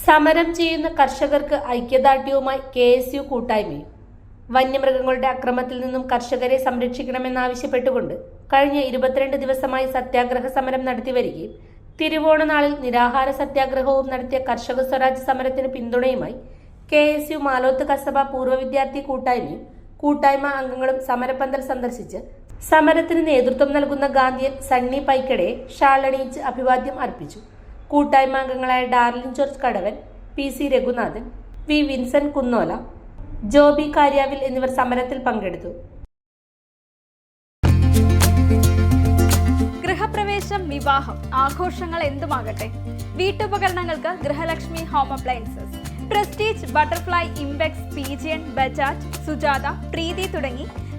സമരം ചെയ്യുന്ന കർഷകർക്ക് ഐക്യദാർഢ്യവുമായി കെ എസ് യു കൂട്ടായ്മയും. വന്യമൃഗങ്ങളുടെ അക്രമത്തിൽ നിന്നും കർഷകരെ സംരക്ഷിക്കണമെന്നാവശ്യപ്പെട്ടുകൊണ്ട് കഴിഞ്ഞ ഇരുപത്തിരണ്ട് ദിവസമായി സത്യാഗ്രഹ സമരം നടത്തി വരികയും നിരാഹാര സത്യാഗ്രഹവും നടത്തിയ കർഷക സ്വരാജ് സമരത്തിന് പിന്തുണയുമായി K S U Maloth Kasaba പൂർവ വിദ്യാർത്ഥി കൂട്ടായ്മയും കൂട്ടായ്മ അംഗങ്ങളും സമരപ്പന്തൽ സന്ദർശിച്ച് സമരത്തിന് നേതൃത്വം നൽകുന്ന ഗാന്ധിയൻ സണ്ണി പൈക്കടയെ ഷാളണിയിച്ച് അഭിവാദ്യം അർപ്പിച്ചു. കൂട്ടായ്മ അംഗങ്ങളായ Darlin George Kadavan P C Raghunathan V Vincent Kunnola Joby Karyavil എന്നിവർ സമരത്തിൽ പങ്കെടുത്തു. ഗൃഹപ്രവേശം വിവാഹം ആഘോഷങ്ങൾ എന്തുമാകട്ടെ? വീട്ടുപകരണങ്ങൾക്ക് Grihalakshmi home appliances Prestige Butterfly Imbex Pigeon Bajaj Sujata Preethi തുടങ്ങി